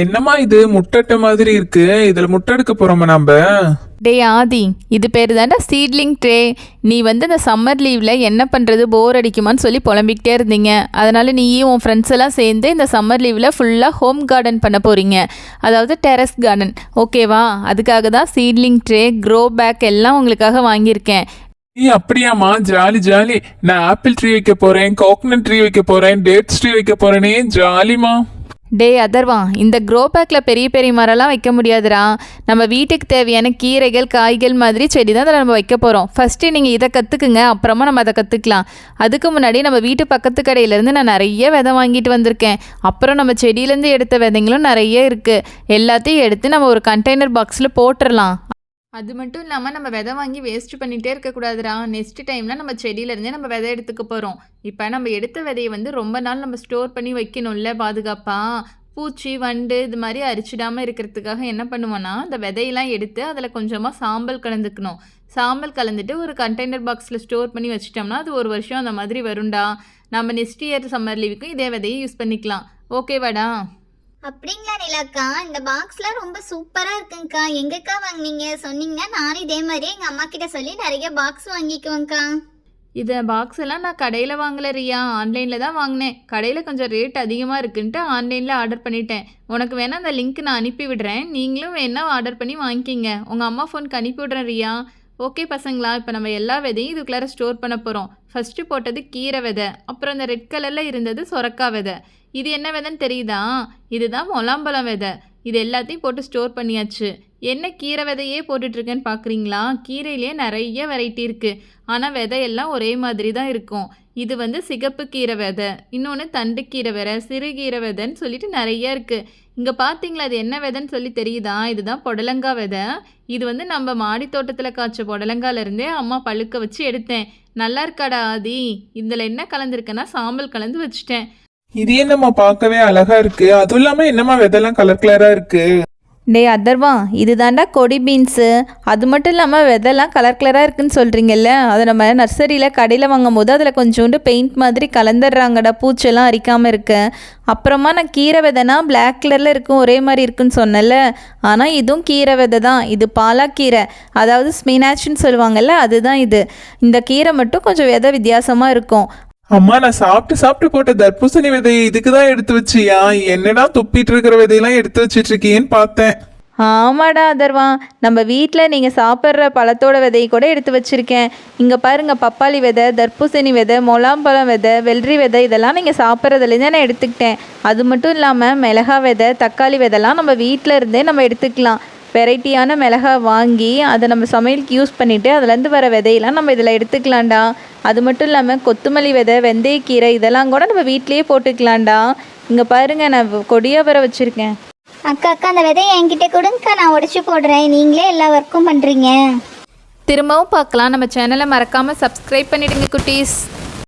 என்னம்மா இது முட்டட்ட மாதிரி இருக்கு? இதுல முட்டை எடுக்க போறோமா நாம? டேய் ஆதி இது பேர் தாண்டா சீட்லிங் ட்ரே நீ வந்து இந்த சம்மர் லீவில் என்ன பண்ணுறது போர் அடிக்குமான்னு சொல்லி புலம்பிக்கிட்டே இருந்தீங்க. அதனால் நீயும் உன் ஃப்ரெண்ட்ஸ் எல்லாம் சேர்ந்து இந்த சம்மர் லீவில் ஃபுல்லாக ஹோம் கார்டன் பண்ண போகிறீங்க அதாவது டெரஸ் கார்டன் ஓகேவா அதுக்காக தான் சீட்லிங் ட்ரே க்ரோ பேக் எல்லாம் உங்களுக்காக வாங்கியிருக்கேன். நீ அப்படியாம்மா? Jolly jolly. நான் ஆப்பிள் ட்ரீ வைக்க போறேன் கோகனட் ட்ரீ வைக்க போறேன் டேட்ஸ் ட்ரீ வைக்க போறேனே ஜாலிமா டேய் அதர்வா இந்த க்ரோ பேக்கில் பெரிய பெரிய மரம்லாம் வைக்க முடியாதுடா. நம்ம வீட்டுக்கு தேவையான கீரைகள் காய்கள் மாதிரி செடி தான் அதில் நம்ம வைக்க போகிறோம் ஃபஸ்ட்டு நீங்கள் இதை கற்றுக்குங்க அப்புறமா நம்ம அதை கற்றுக்கலாம் அதுக்கு முன்னாடி நம்ம வீட்டு பக்கத்து கடையிலேருந்து நான் நிறைய விதை வாங்கிட்டு வந்திருக்கேன். அப்புறம் நம்ம செடியிலேருந்து எடுத்த விதைங்களும் நிறைய இருக்குது எல்லாத்தையும் எடுத்து நம்ம ஒரு கண்டெய்னர் பாக்ஸில் போட்டுடலாம் அது மட்டும் இல்லாமல் நம்ம விதை வாங்கி வேஸ்ட் பண்ணிகிட்டே இருக்கக்கூடாதுடா. நெக்ஸ்ட் டைமில் நம்ம செடியிலேருந்தே நம்ம விதை எடுத்துக்க போகிறோம் இப்போ நம்ம எடுத்த விதையை வந்து ரொம்ப நாள் நம்ம ஸ்டோர் பண்ணி வைக்கணும்ல பாதுகாப்பாக பூச்சி வண்டு இது மாதிரி அரிச்சிடாமல் இருக்கிறதுக்காக என்ன பண்ணுவோன்னா இந்த விதையெல்லாம் எடுத்து அதில் கொஞ்சமாக சாம்பல் கலந்துக்கணும். சாம்பல் கலந்துட்டு ஒரு கண்டெய்னர் பாக்ஸில் ஸ்டோர் பண்ணி வச்சிட்டோம்னா அது ஒரு வருஷம் அந்த மாதிரி வரும்டா. நம்ம நெக்ஸ்ட் இயர் சம்மர் லீவுக்கும் இதே விதையை யூஸ் பண்ணிக்கலாம். ஓகேவாடா அப்படிங்களா நிலாக்கா? இந்த பாக்ஸ்லாம் ரொம்ப சூப்பராக இருக்குங்கக்கா. எங்கக்கா வாங்கினீங்க? சொன்னீங்கன்னா நானும் இதே மாதிரி எங்கள் அம்மா கிட்ட சொல்லி நிறைய பாக்ஸ் வாங்கிக்குவேங்க்கா இதை பாக்ஸ் எல்லாம் நான் கடையில் வாங்கல ரியா. ஆன்லைனில் தான் வாங்கினேன். கடையில் கொஞ்சம் ரேட் அதிகமாக இருக்குன்ட்டு ஆன்லைனில் ஆர்டர் பண்ணிட்டேன். உனக்கு வேணால் அந்த லிங்க் நான் அனுப்பி விடுறேன். நீங்களும் வேணால் ஆர்டர் பண்ணி வாங்கிக்கிங்க. உங்கள் அம்மா ஃபோனுக்கு அனுப்பி விடுறேன் ரியா. ஓகே பசங்களா. இப்போ நம்ம எல்லா விதையும் இதுக்குள்ளார ஸ்டோர் பண்ண போகிறோம் ஃபஸ்ட்டு போட்டது கீரை விதை. அப்புறம் அந்த ரெட் கலரில் இருந்தது சொரக்கா விதை. இது என்ன விதைன்னு தெரியுதா? இதுதான் முலாம்பழம் விதை. இது எல்லாத்தையும் போட்டு ஸ்டோர் பண்ணியாச்சு. என்ன கீரை விதையே போட்டுட்ருக்கேன்னு பார்க்குறீங்களா கீரையிலே நிறைய வெரைட்டி இருக்குது ஆனால் விதையெல்லாம் ஒரே மாதிரி தான் இருக்கும். இது வந்து சிகப்பு கீரை விதை. இன்னொன்று தண்டுக்கீரை விதை சிறுகீரை விதைன்னு சொல்லிட்டு நிறைய இருக்குது இங்கே பார்த்தீங்களா அது என்ன விதைன்னு சொல்லி தெரியுதா? இதுதான் புடலங்காய் விதை. இது வந்து நம்ம மாடி தோட்டத்தில் காய்ச்ச புடலங்காலேருந்தே அம்மா பழுக்க வச்சு எடுத்தேன். நல்லா இருக்காடா ஆதி? இதில் என்ன கலந்துருக்குன்னா சாம்பல் கலந்து வச்சுட்டேன். இது என்னம்மா பார்க்கவே அழகா இருக்கு? அதுவும் இல்லாம என்னம்மா விதெல்லாம் கலர் கலரா இருக்கு? டே அதர்வா இது தாண்டா கொடி பீன்ஸு அது மட்டும் இல்லாமல் விதைலாம் கலர் கலராக இருக்குன்னு சொல்கிறீங்கல்ல அதை நம்ம நர்சரியில் கடையில் வாங்கும் போது அதில் கொஞ்சோண்டு பெயிண்ட் மாதிரி கலந்துடுறாங்கடா பூச்செல்லாம் அரிக்காமல் இருக்க. அப்புறமா நான் கீரை விதைனா பிளாக் கலரில் இருக்கும் ஒரே மாதிரி இருக்குன்னு சொன்னேன்ல. ஆனால் இதுவும் கீரை விதை தான். இது பாலாக்கீரை அதாவது ஸ்மினாச்சுன்னு சொல்லுவாங்கல்ல அதுதான் இது. இந்த கீரை மட்டும் கொஞ்சம் விதை வித்தியாசமாக இருக்கும். அம்மா நான் சாப்பிட்டு சாப்பிட்டு போட்ட தர்பூசணி விதையை இதுக்கு தான் எடுத்து வச்சியா? என்னடா துப்பிட்டு இருக்கிற விதையெல்லாம் எடுத்து வச்சிட்டு இருக்கீன்னு பார்த்தேன். ஆமாடா அதர்வா. நம்ம வீட்டில் நீங்கள் சாப்பிட்ற பழத்தோட விதையை கூட எடுத்து வச்சுருக்கேன். இங்கே பாருங்கள் பப்பாளி விதை தர்பூசணி விதை முலாம்பழம் விதை வெள்ளரி விதை இதெல்லாம் நீங்கள் சாப்பிட்றதுலேருந்தே நான் எடுத்துக்கிட்டேன். அது மட்டும் இல்லாமல் மிளகா விதை தக்காளி விதைலாம் நம்ம வீட்டில் இருந்தே நம்ம எடுத்துக்கலாம். வெரைட்டியான மிளகா வாங்கி அதை நம்ம சமையலுக்கு யூஸ் பண்ணிவிட்டு அதுலேருந்து வர விதையெல்லாம் நம்ம இதில் எடுத்துக்கலாம்டா. அது மட்டும் இல்லாமல் கொத்தமல்லி விதை வெந்தயக்கீரை இதெல்லாம் கூட நம்ம வீட்டிலேயே போட்டுக்கலாம்டா. இங்கே பாருங்கள் நான் கொடியாக வர வச்சுருக்கேன். அக்கா அக்கா அந்த விதையை என்கிட்ட கொடுங்கக்கா. நான் உடைச்சு போடுறேன். நீங்களே எல்லா ஒர்க்கும் பண்றீங்க. திரும்பவும் பார்க்கலாம். நம்ம சேனலை மறக்காமல் சப்ஸ்கிரைப் பண்ணிடுங்க குட்டீஸ்.